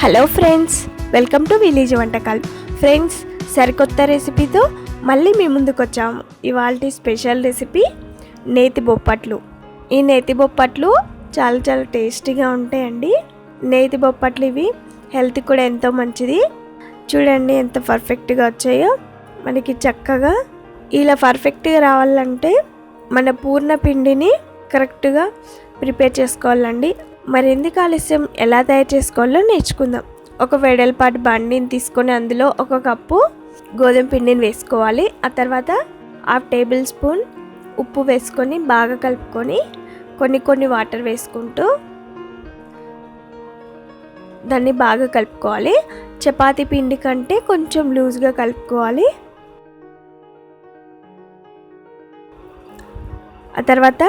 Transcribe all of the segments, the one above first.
Hello friends welcome to village వంటకాలు friends సరికొత్త రెసిపీతో మళ్ళీ మీ ముందుకు వచ్చాము ఇవాళ స్పెషల్ రెసిపీ నేతి బొప్పట్లు. ఈ నేతి బొప్పట్లు చాలా చాలా టేస్టీగా ఉంటాయండి. నేతి బొప్పట్లు ఇవి హెల్త్ కూడా ఎంతో మంచిది. చూడండి ఎంత పర్ఫెక్ట్గా వచ్చాయో. మనకి చక్కగా ఇలా పర్ఫెక్ట్గా రావాలంటే మన పూర్ణ పిండిని కరెక్ట్గా ప్రిపేర్ చేసుకోవాలండి. మరి ఎందుకు ఆలస్యం? ఎలా తయారు చేసుకోవాలో నేర్చుకుందాం. ఒక వెడల్పాటి బండిని తీసుకొని అందులో ఒక కప్పు గోధుమ పిండిని వేసుకోవాలి. ఆ తర్వాత హాఫ్ టేబుల్ స్పూన్ ఉప్పు వేసుకొని బాగా కలుపుకొని కొన్ని కొన్ని వాటర్ వేసుకుంటూ దాన్ని బాగా కలుపుకోవాలి. చపాతి పిండి కంటే కొంచెం లూజ్గా కలుపుకోవాలి. ఆ తర్వాత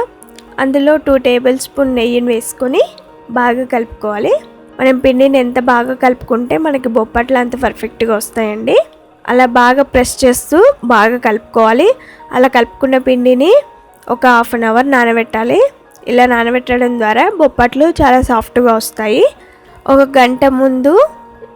అందులో టూ టేబుల్ స్పూన్ నెయ్యిని వేసుకొని బాగా కలుపుకోవాలి. మనం పిండిని ఎంత బాగా కలుపుకుంటే మనకి బొప్పట్లు అంత పర్ఫెక్ట్గా వస్తాయండి. అలా బాగా ప్రెస్ చేస్తూ బాగా కలుపుకోవాలి. అలా కలుపుకున్న పిండిని ఒక హాఫ్ అన్ అవర్ నానబెట్టాలి. ఇలా నానబెట్టడం ద్వారా బొప్పట్లు చాలా సాఫ్ట్గా వస్తాయి. ఒక గంట ముందు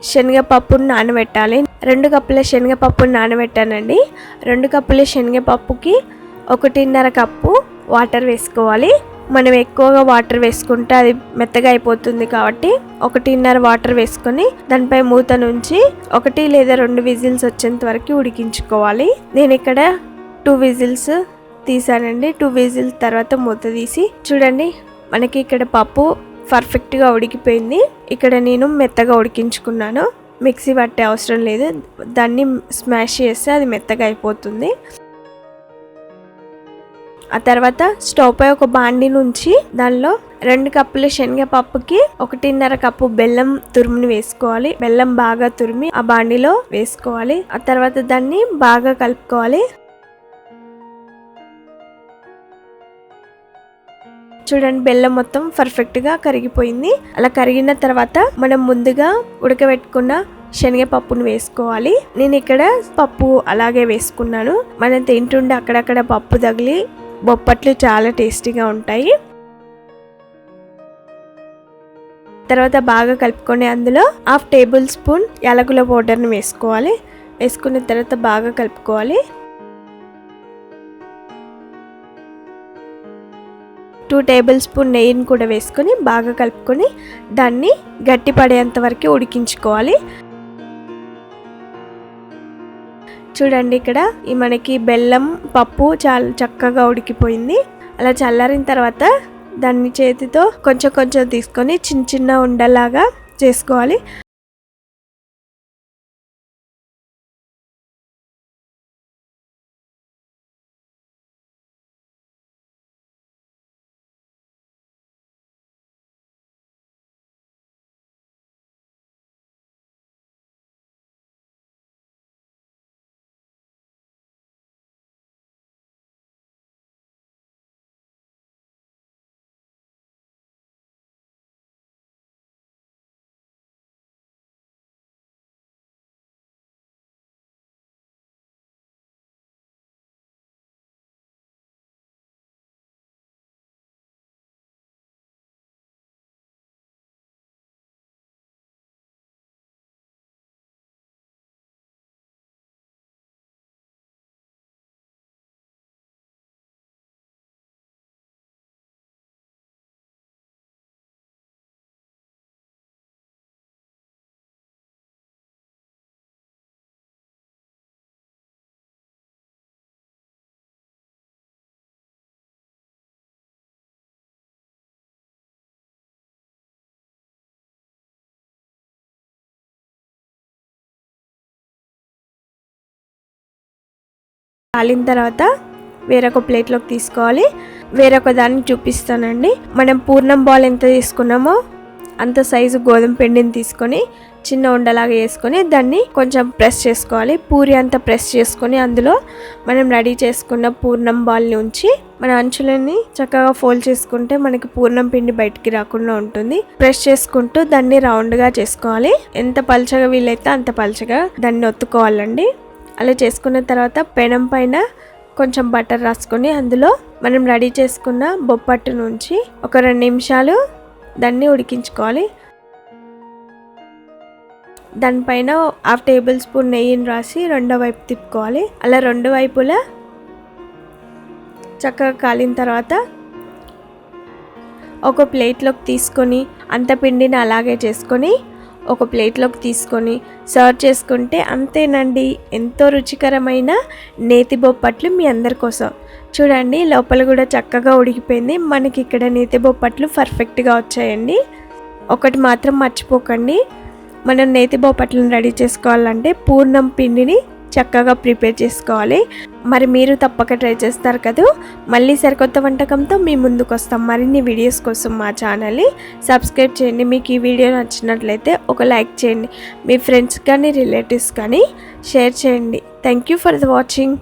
శనగపప్పును నానబెట్టాలి. రెండు కప్పుల శనగపప్పును నానబెట్టానండి. రెండు కప్పుల శనగపప్పుకి ఒకటిన్నర కప్పు వాటర్ వేసుకోవాలి. మనం ఎక్కువగా వాటర్ వేసుకుంటే అది మెత్తగా అయిపోతుంది కాబట్టి ఒకటిన్నర వాటర్ వేసుకొని దానిపై మూత నుంచి ఒకటి లేదా రెండు విజిల్స్ వచ్చేంత వరకు ఉడికించుకోవాలి. నేను ఇక్కడ టూ విజిల్స్ తీసానండి. టూ విజిల్స్ తర్వాత మూత తీసి చూడండి మనకి ఇక్కడ పప్పు పర్ఫెక్ట్గా ఉడికిపోయింది. ఇక్కడ నేను మెత్తగా ఉడికించుకున్నాను. మిక్సీ పట్టే అవసరం లేదు. దాన్ని స్మాష్ చేస్తే అది మెత్తగా అయిపోతుంది. ఆ తర్వాత స్టవ్ పై ఒక బాండి నుంచి దానిలో రెండు కప్పుల శనగపప్పుకి ఒకటిన్నర కప్పు బెల్లం తురుముని వేసుకోవాలి. బెల్లం బాగా తురిమి ఆ బాండిలో వేసుకోవాలి. ఆ తర్వాత దాన్ని బాగా కలుపుకోవాలి. చూడండి బెల్లం మొత్తం పర్ఫెక్ట్గా కరిగిపోయింది. అలా కరిగిన తర్వాత మనం ముందుగా ఉడకబెట్టుకున్న శనగపప్పును వేసుకోవాలి. నేను ఇక్కడ పప్పు అలాగే వేసుకున్నాను. మనం తింటుండే అక్కడక్కడ పప్పు తగిలి బొప్పట్లు చాలా టేస్టీగా ఉంటాయి. తర్వాత బాగా కలుపుకొని అందులో హాఫ్ టేబుల్ స్పూన్ యాలకుల పౌడర్ని వేసుకోవాలి. వేసుకున్న తర్వాత బాగా కలుపుకోవాలి. టూ టేబుల్ స్పూన్ నెయ్యిని కూడా వేసుకొని బాగా కలుపుకొని దాన్ని గట్టి పడేంత వరకు ఉడికించుకోవాలి. చూడండి ఇక్కడ. ఈ మనకి బెల్లం పప్పు చాలా చక్కగా ఉడికిపోయింది. అలా చల్లారిన తర్వాత దాన్ని చేతితో కొంచెం కొంచెం తీసుకొని చిన్న చిన్న ఉండలాగా చేసుకోవాలి. కాలిన తర్వాత వేరొక ప్లేట్లోకి తీసుకోవాలి. వేరొక దాన్ని చూపిస్తానండి. మనం పూర్ణం బాల్ ఎంత తీసుకున్నామో అంత సైజు గోధుమ పిండిని తీసుకొని చిన్న ఉండలాగా వేసుకొని దాన్ని కొంచెం ప్రెస్ చేసుకోవాలి. పూరి అంతా ప్రెస్ చేసుకొని అందులో మనం రెడీ చేసుకున్న పూర్ణం బాల్ని ఉంచి మన అంచులని చక్కగా ఫోల్డ్ చేసుకుంటే మనకి పూర్ణం పిండి బయటికి రాకుండా ఉంటుంది. ప్రెస్ చేసుకుంటూ దాన్ని రౌండ్గా చేసుకోవాలి. ఎంత పలచగా వీలైతే అంత పలచగా దాన్ని ఒత్తుకోవాలండి. అలా చేసుకున్న తర్వాత పెనం పైన కొంచెం బటర్ రాసుకొని అందులో మనం రెడీ చేసుకున్న బొప్పట్టు నుంచి ఒక రెండు నిమిషాలు దాన్ని ఉడికించుకోవాలి. దానిపైన హాఫ్ టేబుల్ స్పూన్ నెయ్యిని రాసి రెండో వైపు తిప్పుకోవాలి. అలా రెండు వైపులా చక్కగా కాలిన తర్వాత ఒక ప్లేట్లోకి తీసుకొని అంత పిండిని అలాగే చేసుకొని ఒక ప్లేట్లోకి తీసుకొని సర్వ్ చేసుకుంటే అంతేనండి. ఎంతో రుచికరమైన నేతి బొప్పట్లు మీ అందరి కోసం. చూడండి లోపల కూడా చక్కగా ఉడికిపోయింది. మనకి ఇక్కడ నేతి బొప్పట్లు పర్ఫెక్ట్గా వచ్చాయండి. ఒకటి మాత్రం మర్చిపోకండి. మనం నేతి బొప్పట్లను రెడీ చేసుకోవాలంటే పూర్ణం పిండిని చక్కగా ప్రిపేర్ చేసుకోవాలి. మరి మీరు తప్పక ట్రై చేస్తారు కదా. మళ్ళీ సరికొత్త వంటకంతో మీ ముందుకు వస్తాం మరిన్ని వీడియోస్ కోసం మా ఛానల్ని సబ్స్క్రైబ్ చేయండి. మీకు ఈ వీడియో నచ్చినట్లయితే ఒక లైక్ చేయండి. మీ ఫ్రెండ్స్ కానీ రిలేటివ్స్ కానీ షేర్ చేయండి. Thank you for the watching.